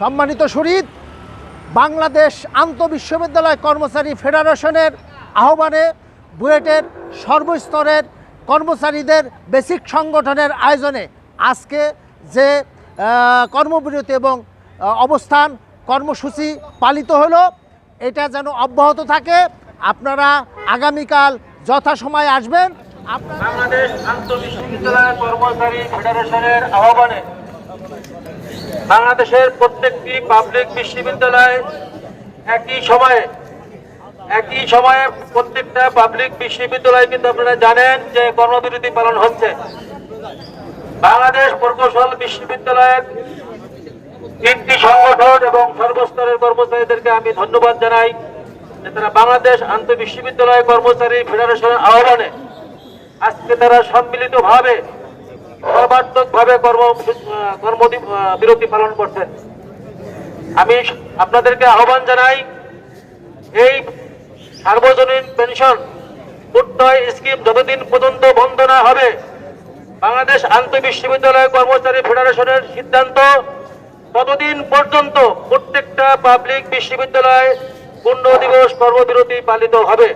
সম্মানিত শরীদ বাংলাদেশ আন্তঃবিশ্ববিদ্যালয় কর্মচারী ফেডারেশনের আহ্বানে বুয়েটের সর্বস্তরের কর্মচারীদের বেসিক সংগঠনের আয়োজনে আজকে যে কর্মবিরতি এবং অবস্থান, কর্মসূচি পালিত হলো, এটা যেন অব্যাহত থাকে। আপনারা আগামীকাল যথাসময়ে আসবেন। বাংলাদেশ আন্তঃবিশ্ববিদ্যালয় কর্মচারী ফেডারেশনের আহ্বানে বাংলাদেশের প্রত্যেকটি পাবলিক বিশ্ববিদ্যালয় একই সময়ে একই সময়ে প্রত্যেকটা পাবলিক বিশ্ববিদ্যালয় কিন্তু আপনারা জানেন যে কর্মবিরতি পালন হচ্ছে। বাংলাদেশ প্রকৌশল বিশ্ববিদ্যালয়ের তিনটি সংগঠন এবং সর্বস্তরের কর্মচারীদেরকে আমি ধন্যবাদ জানাই যে তারা বাংলাদেশ আন্তঃবিশ্ববিদ্যালয় কর্মচারী ফেডারেশনের আহ্বানে আজকে তারা সম্মিলিতভাবে সর্বাত্মকভাবে কর্ম কর্ম বিরতি পালন করছেন। আমি আপনাদেরকে আহ্বান জানাই, এই সার্বজনীন পেনশন উন্নয় স্কিম যতদিন পর্যন্ত বন্ধ না হবে, বাংলাদেশ আন্তঃবিশ্ববিদ্যালয় কর্মচারী ফেডারেশনের সিদ্ধান্ত, ততদিন পর্যন্ত প্রত্যেকটা পাবলিক বিশ্ববিদ্যালয় পূর্ণ দিবস কর্মবিরতি পালিত হবে।